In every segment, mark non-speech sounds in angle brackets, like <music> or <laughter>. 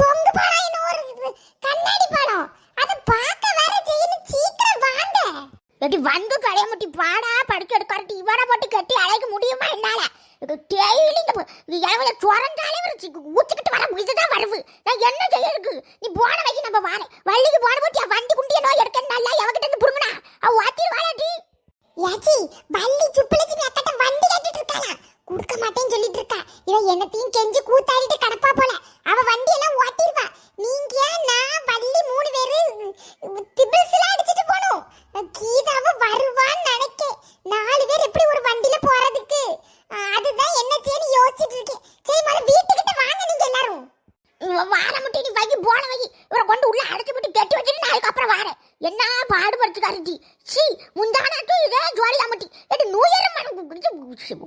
தொங்கு படம் கண்ணாடி படம் அது பார்க்க வேற செய்யணும் சீக்கிரம் வாங்க. எட்டி வந்து கடைய முட்டி பாடா படுக்க எடுக்காட்டி இவரை போட்டு கட்டி அழைக்க முடியுமா என்னால? டெய்லி இந்த இளவல சுரண்டாலே ஒரு ஊச்சிக்கிட்டு வர இதுதான் வருது நான் என்ன செய்யறதுக்கு? நீ போன வைக்க நம்ம வாரேன் வள்ளிக்கு போன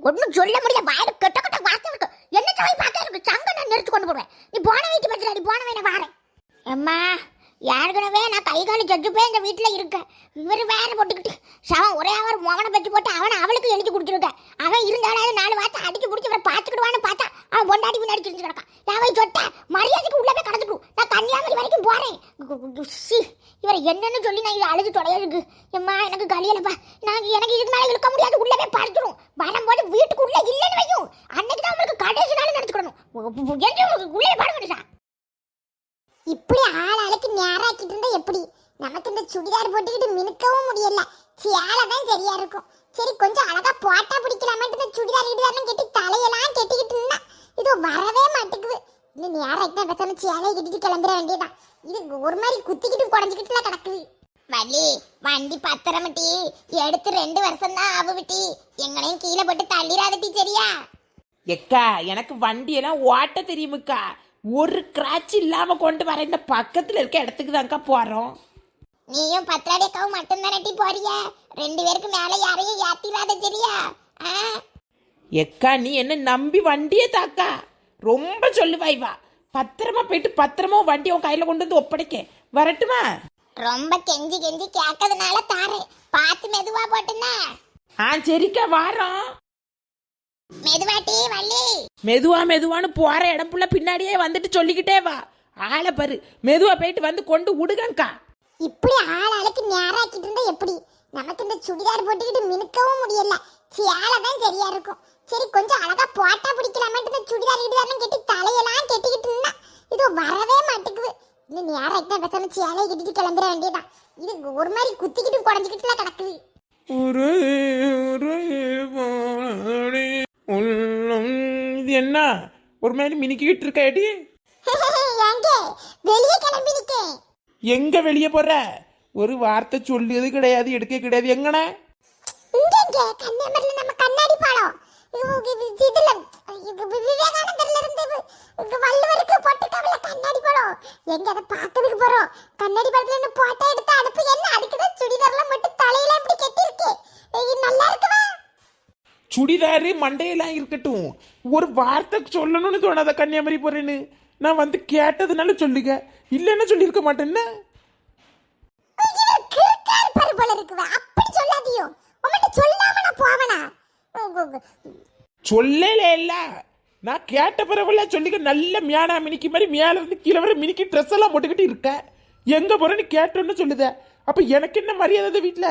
ஒன்றும் சொல்ல முடியல. வாயில கெட்ட கெட்ட வார்த்தை இருக்கு. என்ன சொல்லி பார்த்தா இருக்கு? சங்க நான் நெரிச்சு கொண்டு போடுவேன். நீ போன வீட்டு பச்சல நீ போன வை வாரேன். அம்மா ஏற்கனவே நான் கை காலி செஞ்சு போய் இந்த வீட்டில் இருக்கேன். இவர் வேற போட்டுக்கிட்டு சவன் ஒரே அவர் மகனை பச்சு போட்டு அவனை அவளுக்கு எழுதி கொடுத்துருக்கேன் அவன் இருந்தாலும் நாலு வார்த்தை அடிச்சு பிடிச்சி இவரை பார்த்துக்கிடுவான்னு பார்த்தா அவன் பொண்டாடி முன்னாடி தெரிஞ்சு கிடக்கான் நான் சொட்ட மரியாதைக்கு உள்ளே போய் கடந்துக்கும் நான் கன்னியாகுமரி வரைக்கும் போறேன். சி இவரை என்னன்னு சொல்லி நான் இதை அழுது தொலையிருக்கு எம்மா எனக்கு கலியலப்பா நான் எனக்கு இதுக்கு மேலே இழுக்க முடியாது உள்ளே போய் படுத்துரும் வரும்போது வீட்டுக்குள்ளே இல்லைன்னு வைக்கும் அன்னைக்கு தான் உங்களுக்கு கடைசி நாள் நினச்சிக்கணும் என்று உள்ளே பாடுங்க சார் இப்படி ஆள் ஆளுக்கு நேராக்கிட்டு இருந்தா எப்படி? நமக்கு இந்த சுடிதார் போட்டுக்கிட்டு மினுக்கவும் முடியல. சேலை தான் சரியா இருக்கும். சரி கொஞ்சம் அழகா போட்டா பிடிக்கலாமட்டு இந்த சுடிதார் கிடிதார்னு கட்டி தலையெல்லாம் கட்டிக்கிட்டு இருந்தா இது வரவே மாட்டேங்குது. இன்னும் நேராக்கி தான் பேசாம சேலையை கட்டிட்டு கிளம்பிட வேண்டியதான் இது ஒரு மாதிரி குத்திக்கிட்டு குடஞ்சிக்கிட்டுலாம் கிடக்குது. வள்ளி வண்டி பத்திரமட்டி எடுத்து ரெண்டு வருஷம் தான் ஆகுவிட்டி எங்களையும் கீழே போட்டு தள்ளிடாதட்டி சரியா? எக்கா எனக்கு வண்டியெல்லாம் ஓட்ட தெரியுமுக்கா. ஒரு கிராட்ச் இல்லாம கொண்டு வர இந்த பக்கத்துல இருக்க இடத்துக்கு தான்க்கா போறோம். நீயும் பத்திராடியக்காவும் மட்டும் தானட்டி போறிய? ரெண்டு பேருக்கு மேல யாரையும் ஏத்திராத சரியா? ஆ? எக்கா நீ என்ன நம்பி வண்டியே தாக்கா? ரொம்ப சொல்லுவாய் வா பத்திரமா போயிட்டு பத்திரமா உன் வண்டியை உன் கையில கொண்டு வந்து ஒப்படைக்க. வரட்டுமா? ரொம்ப கெஞ்சி கெஞ்சி கேட்கறதுனால தாரேன் பார்த்து மெதுவா போட்டுனா ஆ சரிக்கா வாரோம். மெதுவாட்டி வள்ளி. மெதுவா மெதுவான்னு போற இடம் புள்ள பின்னாடியே வந்துட்டு சொல்லிக்கிட்டே வா. ஆளை பாரு. மெதுவா போயிட்டு வந்து கொண்டு விடுங்கக்கா. இப்படி ஆள் ஆளுக்கு நேராக்கிட்டு இருந்தா எப்படி? நமக்கு இந்த சுடிதார் போட்டுக்கிட்டு மினுக்கவும் முடியல. சேலை தான் சரியா இருக்கும். சரி கொஞ்சம் அழகா போட்டா பிடிக்கலாமேட்டு இந்த சுடிதார் கிடிதார்னு கட்டி தலையெல்லாம் கட்டிக்கிட்டு இருந்தா. இது வரவே மாட்டேங்குது. இன்னும் நேராக்கிட்டா பேசாம சேலையை கட்டிட்டு கிளம்பிட வேண்டியதான் இது ஒரு மாதிரி குத்திக்கிட்டு குடஞ்சிக்கிட்டுலாம் கிடக்குது. ஒரு ஒரு. இது என்ன? ஒரு மாதிரி மினிக்கிட்டு இருக்காடி <laughs> வெளியே கிளம்பி நிக்கேன் எங்க வெளியே போற? ஒரு வார்த்தை சொல்லியது கிடையாது எடுக்க கிடையாது. எங்கன இங்க இங்க கன்னியாகுமரியில நம்ம கண்ணாடி பாலம். இது- இது- இது- இதுல விவேகானந்தர்ல இருந்து வள்ளுவருக்கு கண்ணாடி பாலம். எங்க அதை பார்க்கறதுக்கு போறோம். கண்ணாடி பாலத்துல போட்டோ எடுத்து அனுப்பு. என்ன அதுக்கு தான் சுடிதார்லாம் மட்டும் தலையில இப்படி கட்டி இருக்கு இது நல்லா இருக்குவா சுடிதாரு மண்டையெல்லாம் இருக்கட்டும். ஒரு வார்த்தை சொல்லணும்னு தோணாத கன்னியாகுமரி போறேன்னு? நான் வந்து கேட்டதுனால சொல்லுங்க. இல்லைன்னா சொல்லியிருக்க மாட்டேன்னா சொல்லல இல்ல நான் கேட்ட பிறகுல சொல்லிக்க நல்ல மியானா மினிக்கு மாதிரி மேல இருந்து கீழே வர மினிக்கு ட்ரெஸ் எல்லாம் போட்டுக்கிட்டு இருக்க. எங்க போறேன்னு கேட்டோன்னு சொல்லுத. அப்ப எனக்கு என்ன மரியாதை வீட்டுல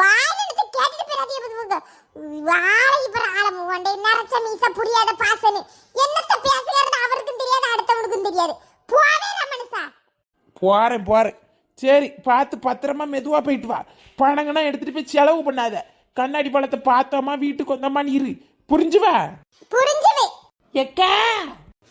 வாயிலிட்டு கேட்டுட்டு போறாதே வாழை இப்ப ஆளம் கொண்டே நரச்ச மீச புரியாத பாசனு என்னத்த பேசுகிறது அவருக்கும் தெரியாது அடுத்தவனுக்கும் தெரியாது. போவே போறேன் போறேன். சரி பார்த்து பத்திரமா மெதுவா போயிட்டு வா. பணங்கனா எடுத்துட்டு போய் செலவு பண்ணாத. கண்ணாடி பழத்தை பார்த்தோமா வீட்டுக்கு வந்தோமான்னு இரு. புரிஞ்சுவா? புரிஞ்சுது. எக்கா!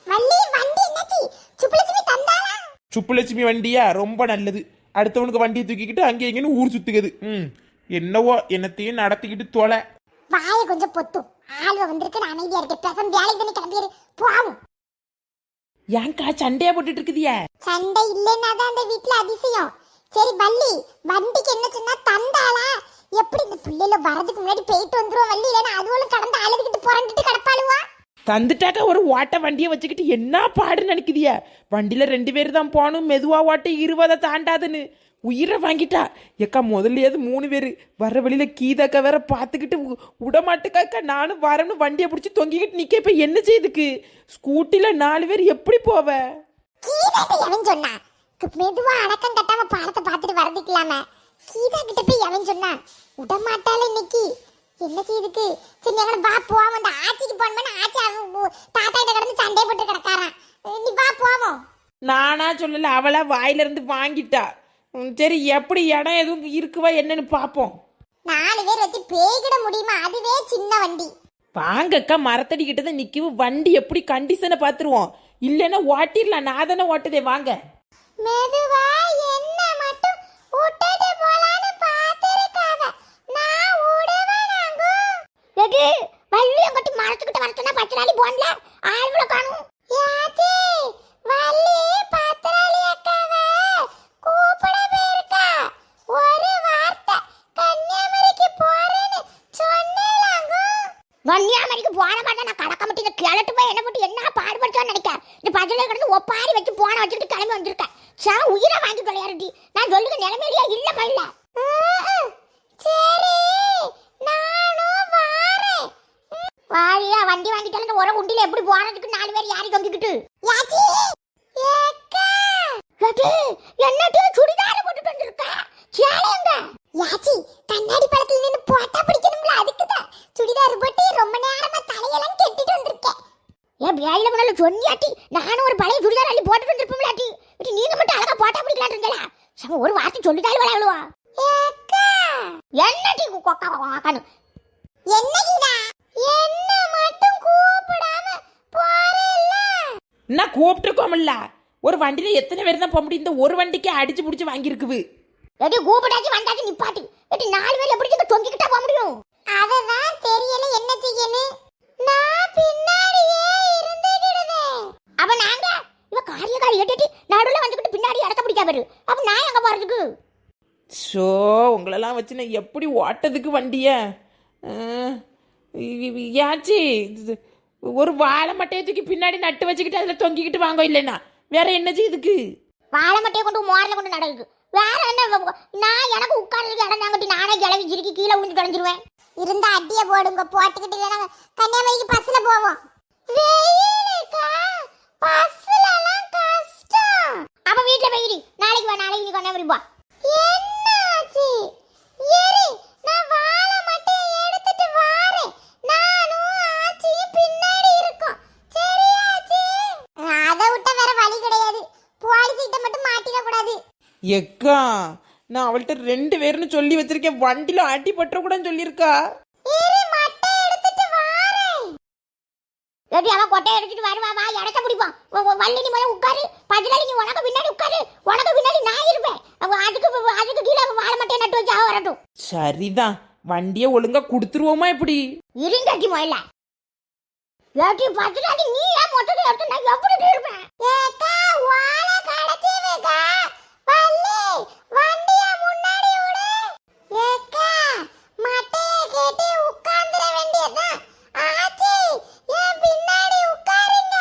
வள்ளி வண்டி என்னச்சி? சுப்புலட்சுமி தந்தாளா? சுப்புலட்சுமி வண்டியா? ரொம்ப நல்லது. அடுத்தவனுக்கு வண்டியை தூக்கிக்கிட்டு அங்கே இங்கேன்னு ஊர் சுத்துக்குது. ம். என்னவோ என்னத்தையும் நடத்திக்கிட்டு தொலை. வாயை கொஞ்சம் பொத்தும் ஆளுவ வந்திருக்கு நான் அமைதியா இருக்கேன். பேசாம வேலைக்கு தானே கிளம்பிடு போவும். ஏன்க்கா சண்டையா போட்டுட்டு இருக்குதியா சண்டை இல்லைன்னா தான் அந்த வீட்ல அதிசயம். சரி வள்ளி வண்டிக்கு என்ன சொன்னா தந்தாளா? எப்படி இந்த பிள்ளைல வரதுக்கு முன்னாடி போயிட்டு வந்துரும் வள்ளி? இல்லைன்னா அதுவும் கடந்து அழுதுகிட்டு புரண்டுட்டு கிடப்பாளுவா? தந்துட்டாக்கா ஒரு ஓட்ட வண்டியை வச்சுக்கிட்டு என்ன பாடுன்னு நினைக்குதிய வண்டியில் ரெண்டு பேர் தான் போகணும். மெதுவாக ஓட்ட இருபதை தாண்டாதுன்னு. உயிரை வாங்கிட்டா. எக்கா முதல்லையாவது மூணு பேர். வர வழியில் கீதாக்கா வேற பார்த்துக்கிட்டு விடமாட்டுக்காக்கா நானும் வரேன்னு வண்டியை பிடிச்சி தொங்கிக்கிட்டு நிற்க இப்போ என்ன செய்யுதுக்கு ஸ்கூட்டியில் நாலு பேர் எப்படி போவ? சொன்னா? மெதுவா அடக்கம் கட்டாம பாடத்தை பார்த்துட்டு வரதுக்கலாம கீதா கிட்ட போய் எவன் சொன்னா? விடமாட்டாள இன்னைக்கு என்ன செய்யுதுக்கு சரி எங்களை வா போவோம். அந்த ஆச்சிக்கு போனோம்னா ஆச்சி அவன் தாத்தா கிட்ட கிடந்து சண்டை போட்டு கிடக்காரான் நீ வா போவோம். நானா சொல்லல அவளா வாயில இருந்து வாங்கிட்டா சரி எப்படி இடம் எதுவும் இருக்குவா என்னன்னு பார்ப்போம் நாலு பேர் வச்சு பேய்கிட முடியுமா? அதுவே சின்ன வண்டி. வாங்கக்கா மரத்தடி கிட்ட தான் நிற்கவும் வண்டி எப்படி கண்டிஷனை பார்த்துருவோம் இல்லைன்னா ஓட்டிடலாம். நான் தானே ஓட்டுதே வாங்க. மெதுவா என்ன மட்டும் விட்டுட்டு போலான்னு பாத்துருக்காவ நான் விடுவேனாங்க எது? வள்ளியம் கட்டி மரத்துக்கிட்ட வரத்துனா பத்து நாளி போன்ல? ஆழ்வுல காணும். யாச்சி வள்ளி பத்திராளி அக்காவ கூப்பிட போயிருக்கா. ஒரு வார்த்தை கன்னியாகுமரிக்கு போறேன்னு சொன்னேலாங்க கன்னியாகுமரிக்கு போன மாட்டேன் நான் கடக்க மாட்டேன். இந்த கிழட்டு போய் என்ன போட்டு என்ன பாடுபடுத்தான்னு நினைக்கிறேன் இந்த பதிலே கிடந்து ஒப்பாரி வச்சு போன வச்சுட்டு கிளம்பி வந்திருக்கேன் சார் உயிரை வாங்கி தொலையாருடி நான் சொல்லுங்க நிலைமையிலேயே இல்ல மல்ல. சரி நான் வாரியா வண்டி வாங்கிட்டாலும் இந்த ஒரு உண்டில எப்படி போறதுக்கு நாலு பேர் யாரி தொங்கிக்கிட்டு யாச்சி! ஏக்கா! என்னட்டு சுடிதார போட்டுட்டு வந்திருக்க? சேலைங்க யாச்சி கண்ணாடி படத்துல நின்னு போட்டா பிடிக்கணும்ல அதுக்கு தான் சுடிதார் போட்டு ரொம்ப நேரமா தலையெல்லாம் கெட்டிட்டு வந்திருக்கேன். ஏன் வேலையில முன்னால சொன்னியாட்டி நானும் ஒரு பழைய சுடிதார் அள்ளி போட்டுட்டு வந்திருப்போம்லாட்டி. இது நீங்க மட்டும் அழகா போட்டா பிடிக்கலாம் இருந்தல சம ஒரு வார்த்தை சொல்லிட்டாலும் விளையாடுவா என்னடி கொக்கா கொக்கானு என்னடிடா? என்ன மட்டும் கூப்பிடாம போறேல்ல? என்ன கூப்பிட்டுருக்கோம்ல ஒரு வண்டியில எத்தனை பேர் தான் போக முடியும்? இந்த ஒரு வண்டிக்கு அடிச்சு பிடிச்சி வாங்கியிருக்குது. எடி கூப்பிட்டாச்சு வந்தாச்சு நிப்பாட்டி எடி நாலு பேர் எப்படி இங்க தொங்கிக்கிட்டா போக முடியும்? அததான் தெரியல என்ன செய்யணும் நான் பின்னாடியே இருந்துக்கிடுவேன் அப்ப நாங்க இவ காரியக்காரி எட்டி நடுவுல வந்துக்கிட்டு பின்னாடி இடத்த பிடிக்க பாரு அப்ப நான் எங்க போறதுக்கு? ஷோ உங்களெல்லாம் வச்சு நான் எப்படி ஓட்டதுக்கு வண்டிய? யாச்சி இது ஒரு வாழை மட்டையை தூக்கி பின்னாடி நட்டு வச்சுக்கிட்டு அதில் தொங்கிக்கிட்டு வாங்க இல்லைன்னா? வேற என்னச்சு இதுக்கு? வாழை மட்டையை கொண்டு மோரில் கொண்டு நடக்குது. வேற என்ன நான் எனக்கு உட்கார்றதுக்கு இடம் தாங்கட்டி நானே கிளவி சிரிக்கி கீழே விழுந்து கிடஞ்சிருவேன் இருந்தா அட்டியை போடுங்க போட்டுக்கிட்டு இல்லைன்னா கன்னியாகுமரிக்கு பஸ்ல போவோம். கஷ்டம். அப்ப வீட்டுல போயிடு நாளைக்கு வா நாளைக்கு நீ கன்னியாகுமரி போ. என்னாச்சு? ஏறி நான் வாழை மட்டையை எடுத்துட்டு வாரேன் நானும் ஆச்சியும் பின்னாடி இருக்கோம் சரியாச்சி அதை விட்ட வேற வழி கிடையாது போலீஸ் கிட்ட மட்டும் மாட்டிக்க கூடாது எக்கா நான் அவள்கிட்ட ரெண்டு பேர்னு சொல்லி வச்சிருக்கேன். வண்டியில் அடி பற்றக்கூடாதுன்னு சொல்லியிருக்கா. ஏடி அவன் கொட்டை எடுத்துட்டு வருவா வா இடத்த பிடிப்பான் வள்ளி நீ முதல்ல உட்காரு. பதிலாளி நீ உனக்கு பின்னாடி உட்காரு. உனக்கு பின்னாடி நான் இருப்பேன். அதுக்கு அதுக்கு கீழே அவன் வாழை மட்டையை நட்டு வச்சு அவ வரட்டும். சரிதான். வண்டியை ஒழுங்கா கொடுத்துருவோமா இப்படி? இருங்கட்டி முதல்ல ஏடி பதிலாளி நீ ஏன் மொத்தத்தை எடுத்து நான் எப்படி இருப்பேன்? ஏக்கா வாழை கடத்தி வைக்கா. வள்ளி வண்டிய முன்னாடி விடு. ஏக்கா மட்டைய கேட்டி உட்கார்ந்துட வேண்டியதுதான். ஆச்சி என் பின்னாடி உட்காருங்க.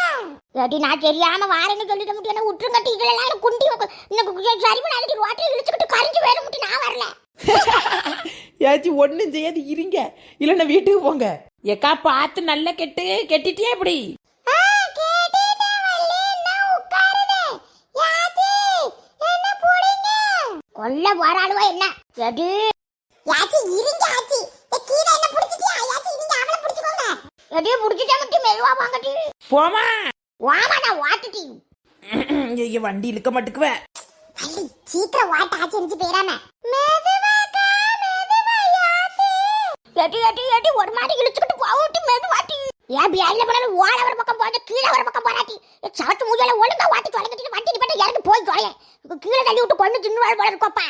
ஏடி நான் தெரியாம வாரேன்னு சொல்லிட்டு முட்டி என்ன விட்டுருங்கட்டி இதுல எல்லாம் குண்டி சரி பண்ணி ரோட்டில் இழுச்சுக்கிட்டு கரைஞ்சு வேற முட்டி நான் வரல. <laughs> யாச்சி ஒன்றும் செய்யாது இருங்க. இல்லைன்னா வீட்டுக்கு போங்க. எக்கா பார்த்து நல்லா கெட்டு கெட்டிட்டியா இப்படி ஆ, கேட்டுட்டேன் வள்ளி, நான் உட்காருதேன். யாச்சி, என்ன புடிங்க? கொல்ல போறாளுவா என்ன எது? யாச்சி இருங்க ஆச்சி ஏ, கீழே என்ன புடிச்சிட்டியா? யாச்சி நீங்க அவளை புடிச்சுக்கோங்க. மட்டும் மெதுவா வாங்கட்டி போமா வாமா நான் வாட்டுட்டி ஐயோ வண்டி இழுக்க மாட்டுக்குவே. வள்ளி சீக்கிரம் வாட்ட ஆச்சி எரிஞ்சு போயிடாம. மெதுவாக்கா மெதுவா யாச்சி எடி எடி எடி ஒரு மாடி இழுச்சுக்கிட்டு போட்டு மெதுவாட்டி. ஏன் பியாரில போனாலும் ஓட ஒரு பக்கம் போறது கீழே ஒரு பக்கம் போராட்டி சவத்து மூஞ்சால ஒழுங்கா வாட்டி தொலைங்கிட்டு வண்டி நிப்பட்டு இறங்கி போய் தொலைய கீழே தள்ளி விட்டு கொண்டு தின்னு போல இருக்கோப்பா